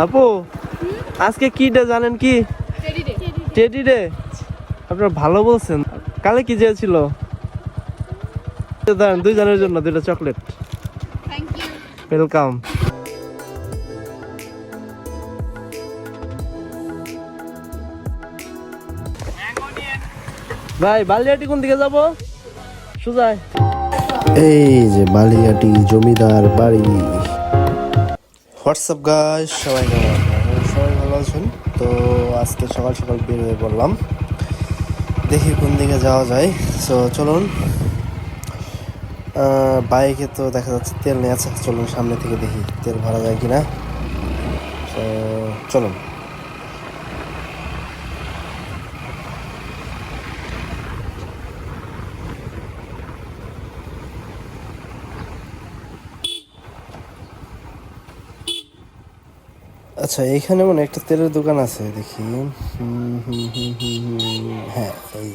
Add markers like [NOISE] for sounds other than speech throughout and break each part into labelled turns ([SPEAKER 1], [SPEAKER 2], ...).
[SPEAKER 1] আপু, আজকে কি ডে জানেন কি? টেডি ডে আপনারা ভালো বলছেন। কালে কি চেয়েছিল দুইজনের জন্য দুইটা চকলেট ওয়েলকাম ভাই, বালিয়াটি কোন দিকে যাব? সুজায়।
[SPEAKER 2] এই যে বালিয়াটি জমিদার বাড়ি। হোয়াটসঅ্যাপ গাছ সবাই কেমন সবাই ভালো আছেন। তো আজকে সকাল সকাল বের হয়ে পড়লাম। দেখি কোন দিকে যাওয়া যায়। সো চলুন। বাইকে তো দেখা যাচ্ছে তেল নেই আছে। চলুন সামনে থেকে দেখি তেল ভরা যায় কিনা। তো চলুন। আচ্ছা এইখানে মানে একটা তেলের দোকান আছে, দেখি। হ্যাঁ এই।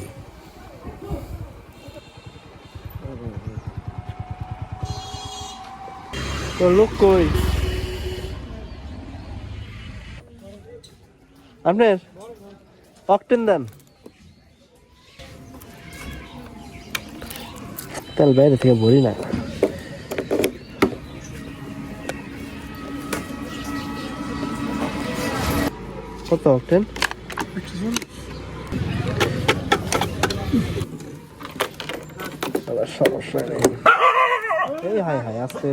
[SPEAKER 1] লোক কই? আপনার অকটেন দেন।
[SPEAKER 2] তেল বাইরে থেকে ভরি না।
[SPEAKER 1] কত অকটেন
[SPEAKER 2] সমস্যা নেই।
[SPEAKER 1] এই হাই হাই আজকে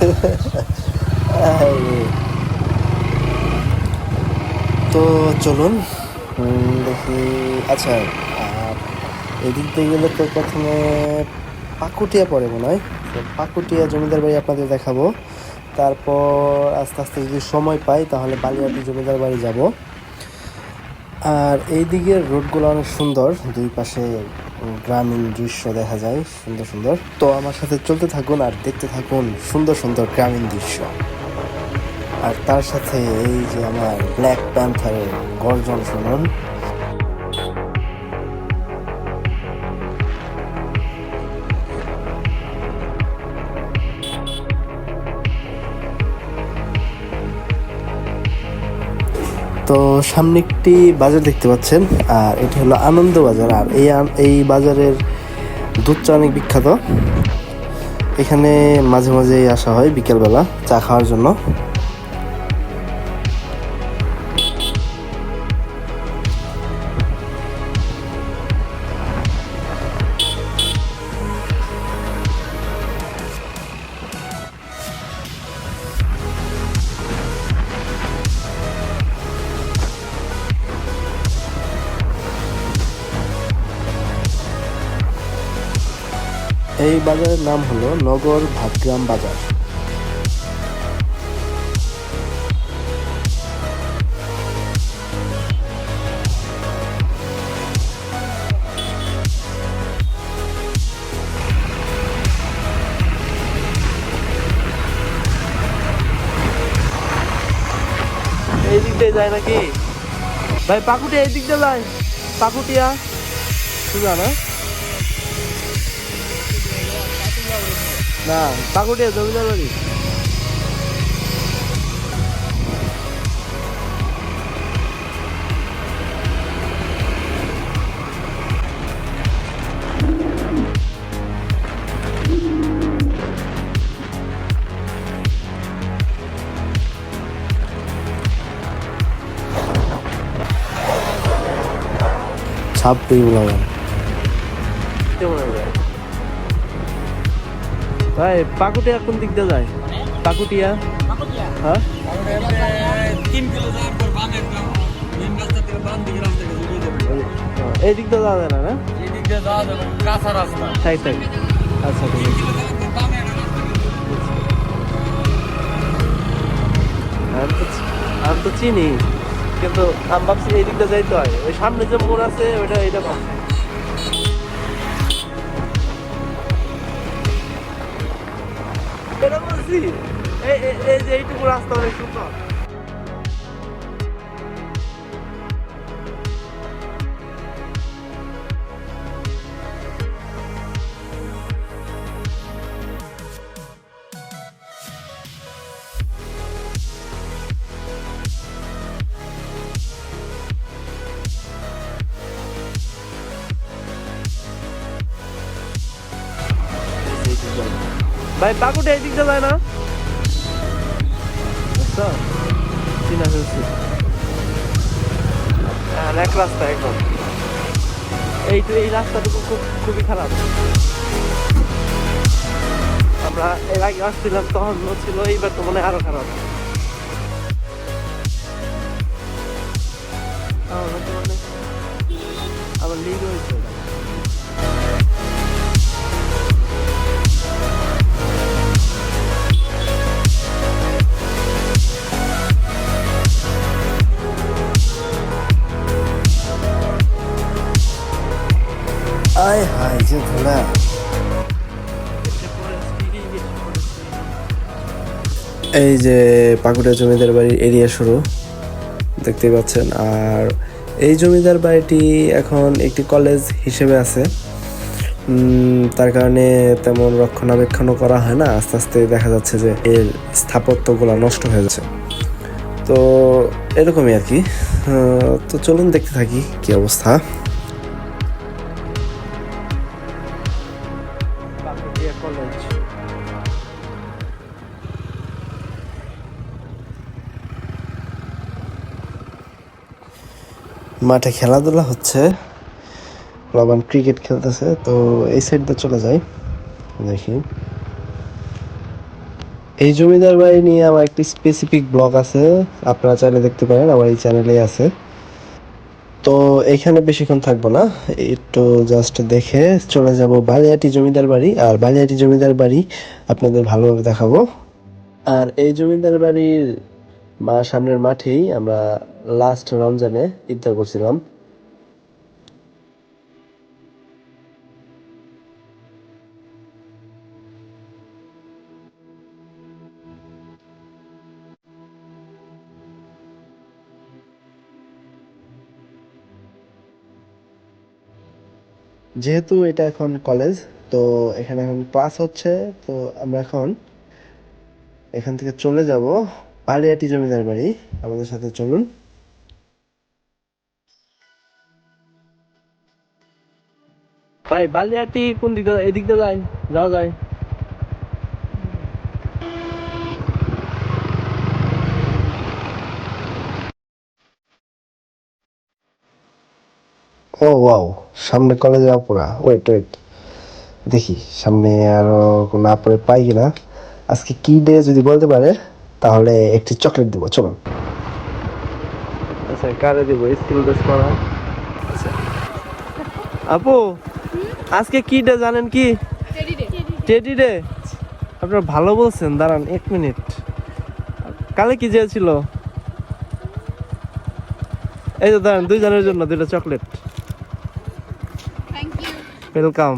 [SPEAKER 1] [LAUGHS]
[SPEAKER 2] তো চলুন দেখি আচ্ছা আর এদিক দিয়ে গেলে তো প্রথমে পাকুটিয়া পড়ে মনে হয়। পাকুটিয়া জমিদার বাড়ি আপনাদের দেখাবো। তারপর আস্তে আস্তে যদি সময় পাই, তাহলে বালিয়াটি জমিদার বাড়ি যাব। আর এই দিকের রোডগুলো অনেক সুন্দর। দুই পাশে গ্রামীণ দৃশ্য দেখা যায়, সুন্দর সুন্দর। তো আমার সাথে চলতে থাকুন আর দেখতে থাকুন সুন্দর সুন্দর গ্রামীণ দৃশ্য। আর তার সাথে এই যে আমার ব্ল্যাক প্যান্থারের গর্জন শুনুন। তো সামনে একটি বাজার দেখতে পাচ্ছেন, আর এটি হলো আনন্দ বাজার। আর এই এই বাজারের দুধটা অনেক বিখ্যাত। এখানে মাঝে মাঝেই আসা হয় বিকেলবেলা চা খাওয়ার জন্য। এই বাজারের নাম হলো নগর ভাতগ্রাম বাজার।
[SPEAKER 1] যায় নাকি? ভাই, পাকুটিয়া এই দিক দিয়ে যায়। পাকুটিয়া। সুজা না না পাকুটিয়া জমিদার বাড়ি।
[SPEAKER 2] ছাব্বিশ বললাম
[SPEAKER 1] কেমন ভাই পাকুটিয়া কোন দিক দিয়ে যায়? পাকুটিয়া? হ্যাঁ? এই- এই দিক দিয়ে যাওয়া যায় না না?
[SPEAKER 3] কাঁচা রাস্তা।
[SPEAKER 1] আচ্ছা ঠিক আছে। আমি তো চিনি কিন্তু আমি ভাবছি এই দিকটা যাইতে হয়। ওই সামনে যে মোড় আছে ওইটা এটা ভাবছি এটা বলছি এই এই- এই যে এইটুকু রাস্তা ভাই পাকুটে এই দিকটা যায় না। বুঝছ চিনা হ্যাঁ এক রাস্তা একদম এই এই রাস্তাটুকু খুব, খুবই খারাপ। আমরা এর আগে আসছিলাম, তখন ছিল এইবার তো মনে আরও খারাপ। আবার লিড হয়েছে।
[SPEAKER 2] এই যে পাকুড়া জমিদার বাড়ির এরিয়া শুরু, দেখতেই পাচ্ছেন। আর এই জমিদার বাড়িটি এখন একটি কলেজ হিসেবে আছে। তার কারণে তেমন রক্ষণাবেক্ষণও করা হয় না। আস্তে আস্তে দেখা যাচ্ছে যে এর স্থাপত্যগুলো নষ্ট হয়ে যাচ্ছে। তো এরকমই আর কি। তো চলুন দেখতে থাকি কি অবস্থা। মাঠে খেলাধুলা হচ্ছে। লবান ক্রিকেট খেলতেছে, তো এই সাইড দিয়ে চলে যাই। দেখি। এই জমিদার বাড়ি নিয়ে আমার একটি স্পেসিফিক ব্লগ আছে, আপনারা চাইলে দেখতে পারেন, আমার এই চ্যানেলে আছে। তো এখানে বেশিক্ষণ থাকব না, একটু জাস্ট দেখে চলে যাব বালিয়াটি জমিদার বাড়ি, আর বালিয়াটি জমিদার বাড়ি আপনাদের ভালোভাবে দেখাবো। আর এই জমিদার বাড়ির মা সামনের মাঠেই আমরা লাস্ট রমজানে ইফতার করছিলাম। যেহেতু এটা এখন কলেজ তো এখানে এখন ক্লাস হচ্ছে, তো আমরা এখন এখান থেকে চলে যাব, পালিয়াটি জমিদার বাড়ি। আমাদের সাথে চলুন।
[SPEAKER 1] ভাই বালিয়াটি কোন দিক এদিক দিয়ে যায় যাওয়া যায়।
[SPEAKER 2] ও ওয়াও সামনে কলেজে আপুরা। ওয়েট ওয়েট দেখি সামনে আরও কোনো আপুরে পাই কিনা। আজকে কি ডে যদি বলতে পারে তাহলে একটি চকলেট দেবো চলুন।
[SPEAKER 1] আচ্ছা কারে দিব? স্কুল বেস করা। আপু আজকে কি ডে জানেন কি? টেডি ডে আপনারা ভালো বলছেন দাঁড়ান এক মিনিট। কালে কি চেয়েছিল? এই তো দাঁড়ান দুইজনের জন্য দুইটা চকলেট ওয়েলকাম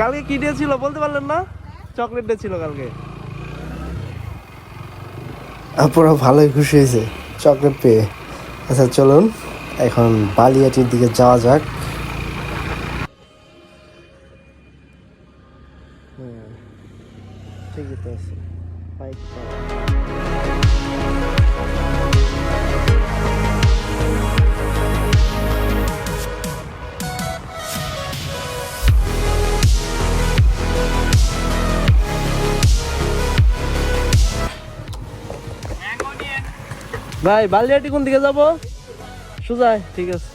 [SPEAKER 1] কালকে কি ডে ছিল বলতে পারলেন না? চকলেট ডে ছিল কালকে।
[SPEAKER 2] আপুরা ভালোই খুশি হয়েছে চকলেট পেয়ে। আচ্ছা চলুন এখন বালিয়াটির দিকে যাওয়া যাক।
[SPEAKER 1] ভাই বালিয়াটি কোন দিকে যাব? সুজায় ঠিক আছে।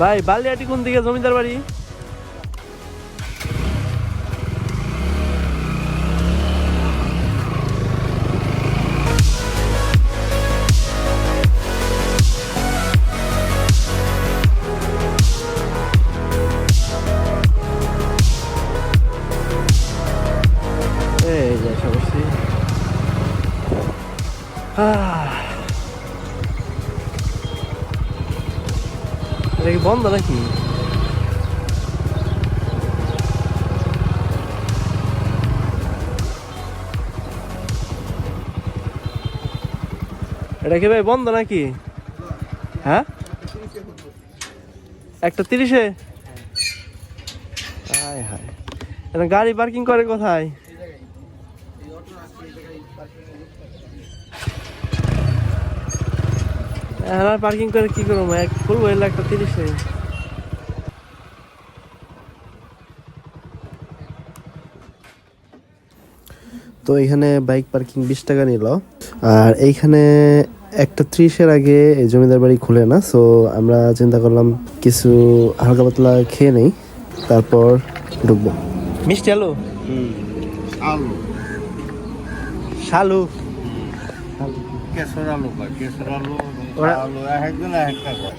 [SPEAKER 1] ভাই বালিয়াটি কোন দিকে? জমিদার বাড়ি? এটা কি বন্ধ নাকি এটা কি ভাই বন্ধ নাকি? হ্যাঁ? একটা তিরিশে? এটা গাড়ি পার্কিং করে কোথায়? হ্যাঁ পার্কিং করে কি করব? এক খুলবো এলে একটা তিরিশ তিরিশে
[SPEAKER 2] তো এখানে বাইক পার্কিং বিশ টাকা নিল। আর এইখানে একটা ত্রিশের আগে এই জমিদার বাড়ি খুলে না সো আমরা চিন্তা করলাম কিছু হালকা পাতলা খেয়ে নেই তারপর ঢুকবো।
[SPEAKER 1] মিষ্টি আলু?
[SPEAKER 3] আলু।
[SPEAKER 1] শালু।
[SPEAKER 3] কেশর আলু কয় কেশর আলু
[SPEAKER 1] ওরা-
[SPEAKER 3] আলু এক একজন এক একটা কয়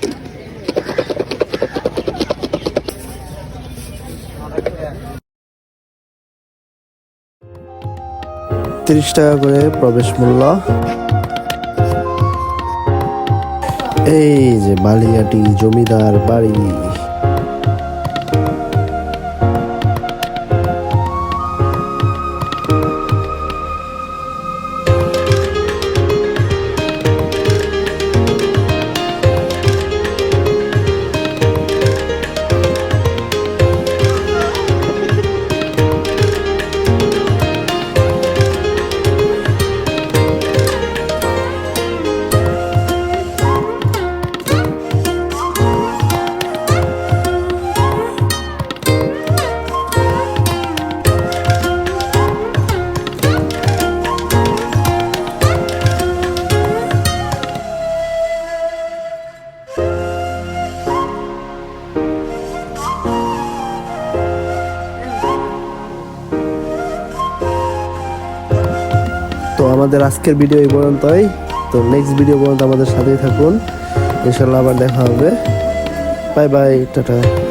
[SPEAKER 2] তিরিশ টাকা করে প্রবেশ মূল্য। এই যে বালিয়াটি জমিদার বাড়ি। আমাদের আজকের ভিডিও এই পর্যন্তই। তো নেক্সট ভিডিও পর্যন্ত আমাদের সাথেই থাকুন। ইনশাল্লাহ আবার দেখা হবে। Bye bye tata.